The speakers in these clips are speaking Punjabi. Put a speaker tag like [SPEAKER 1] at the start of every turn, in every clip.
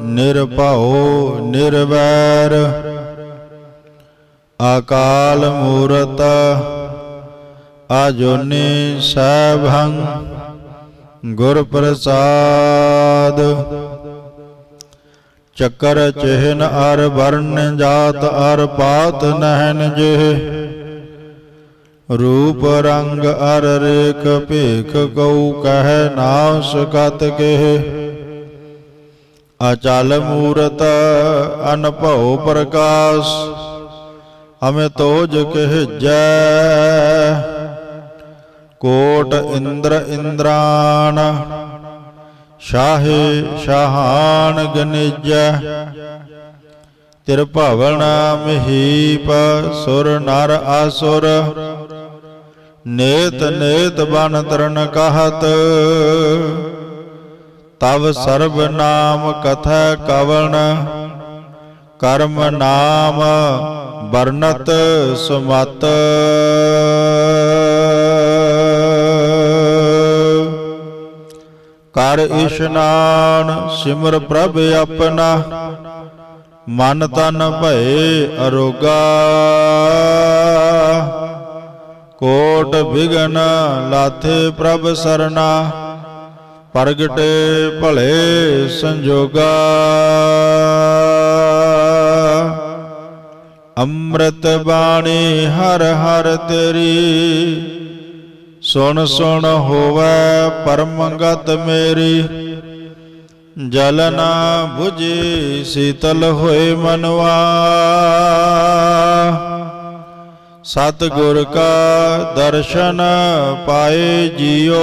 [SPEAKER 1] ਨਿਰਭਉ, ਨਿਰਵੈਰ। ਅਕਾਲ ਮੂਰਤ ਆਜੋਨੀ ਸੈਭੰ ਗੁਰ ਪ੍ਰਸਾਦ ਚੱਕਰ ਚਿਹਨ ਅਰ ਵਰਨ ਜਾਤ ਅਰ ਪਾਤ ਨਹਿਨ ਜਿਹ। ਰੂਪ ਰੰਗ ਅਰ ਰੇਖ ਭੇਖ ਕਉ ਕਹਿ ਨਾਮ ਸੁਕਤ ਕਹਿ। ਅਚਲ ਮੂਰਤ ਅਨਭਉ ਪ੍ਰਕਾਸ਼, ਹਮੇ ਤੋਜ ਕਹਿ ਕੋਟ ਇੰਦਰ ਇੰਦਰਾਨ, ਸ਼ਾਹੇ ਸ਼ਾਹਾਨ ਗਨਿਜੈ। ਤਿਰ ਭਵਨ ਮਹੀਪ ਸੁਰ ਨਰ ਆਸੁਰ, ਨੇਤ ਨੇਤ ਬਨ ਤਰਨ ਕਹਤ। ਤਵ ਸਰਬ ਨਾਮ ਕਥੈ ਕਵਣ, ਕਰਮ ਨਾਮ ਵਰਨਤ ਸੁਮਤ। ਕਰ ਇਸ਼ਨਾਨ ਸਿਮਰ ਪ੍ਰਭ ਆਪਣਾ, ਮਨ ਤਨ ਭਏ ਅਰੋਗਾ। ਕੋਟ ਬਿਗਨ ਲਾਥੇ ਪ੍ਰਭ ਸਰਨਾ ਪ੍ਰਗਟੇ ਭਲੇ ਸੰਜੋਗਾ। ਅੰਮ੍ਰਿਤ ਬਾਣੀ ਹਰ ਹਰ ਤੇਰੀ, ਸੁਣ ਸੁਣ ਹੋਵੇ ਪਰਮ ਮੇਰੀ। ਜਲ ਨਾ 부ਜੀ ਸੀਤਲ ਹੋਏ ਮਨਵਾ। ਸਤ ਗੁਰ ਕਾ ਦਰਸ਼ਨ ਪਾਏ ਜੀਓ।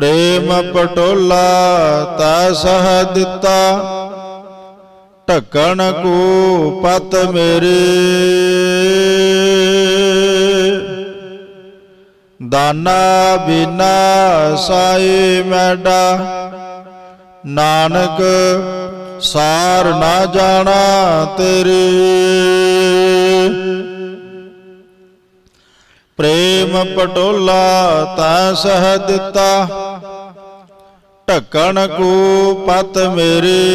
[SPEAKER 1] ਪ੍ਰੇਮ ਪਟੋਲਾ ਤਾ ਸਹ ਦਿੱਤਾ। ਢੱਕਣ ਕੋ ਪਤ ਮੇਰੇ। ਦਾਨਾ ਬਿਨਾ ਸਾਈ ਮੈਡਾ। ਨਾਨਕ ਸਾਰ ਨਾ ਜਾਣਾ ਤੇਰੇ। ਪ੍ਰੇਮ ਪਟੋਲਾ ਤਾ ਸਹ ਦਿੱਤਾ। ਢੱਕਣ ਕੋ ਪਤ ਮੇਰੇ।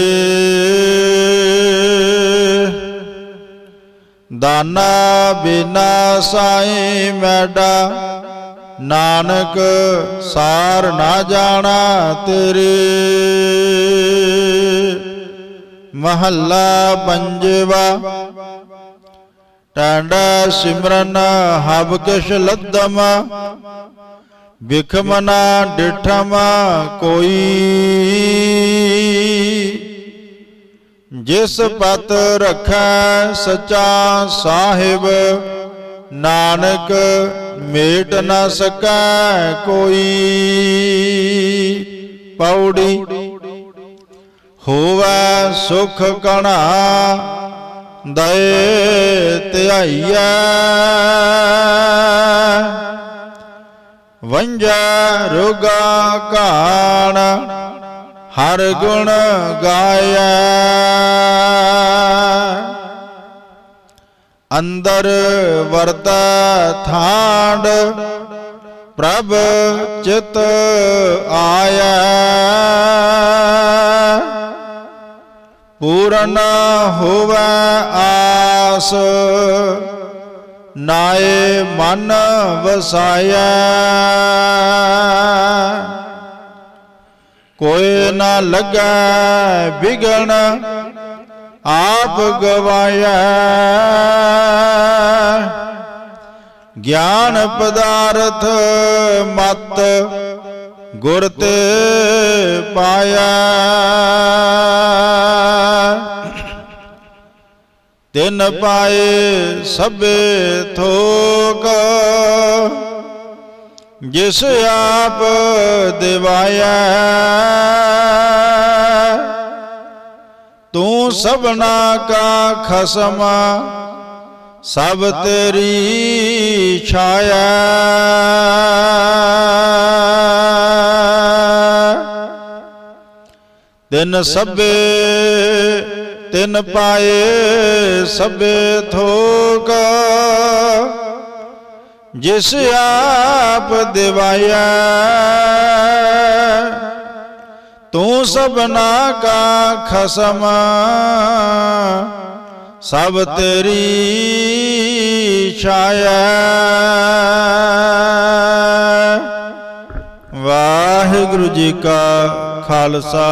[SPEAKER 1] ਦਾਨਾ ਬਿਨਾ ਸਾਈ ਮੈਡਾ। ਨਾਨਕ ਸਾਰ ਨਾ ਜਾਣਾ ਤੇਰੇ। ਮਹੱਲਾ ਪੰਜਵਾ। ਟਾਂਡਾ ਸਿਮਰਨ ਹਬ ਕਿਛ ਲੱਦਮ ਬਿਖਮਨਾ ਡਿਠਮ ਕੋਈ। ਜਿਸ ਪਤ ਰਖੈ ਸਚਾ ਸਾਹਿਬ, ਨਾਨਕ ਮੇਟ ਨਾ ਸਕੈ ਕੋਈ। ਪੌੜੀ ਹੋਵੈ ਸੁਖ ਕਣਾ ਦਏ ਧਿਆਈਐ ਵੰਜਾ ਰੋਗਾ ਕਾਣ ਹਰ ਗੁਣ ਗਾਇਆ ਅੰਦਰ ਵਰਤੈ ਥਾਂਡ ਪ੍ਰਭ ਚਿਤ ਆਇਆ ਪੂਰਨ ਹੋਵੈ ਆਸ, ਨਾਏ ਮਨ ਵਸਾਇਆ। ਕੋਈ ਨਾ ਲੱਗੈ ਵਿਗਣ, ਆਪ ਗਵਾਇਆ। ਗਿਆਨ ਪਦਾਰਥ ਮਤ ਗੁਰ ਤੇ ਪਾਇਆ। ਤਿਨ ਪਾਏ ਸਭੇ ਥੋਕ, ਜਿਸ ਆਪ ਦਿਵਾਇਆ। ਤੂੰ ਸਭਨਾ ਕਾ ਖਸਮ, ਸਭ ਤੇਰੀ ਛਾਇਆ। ਤਿਨ ਸਭੇ ਤਿਨ ਪਾਏ ਸਭੇ ਥੋਕ, ਜਿਸ ਆਪ ਦਿਵਾਇਆ। ਤੂੰ ਸਭਨਾ ਕਾ ਖਸਮ, ਸਭ ਤੇਰੀ ਛਾਇਆ। ਵਾਹਿਗੁਰੂ ਜੀ ਕਾ ਖਾਲਸਾ।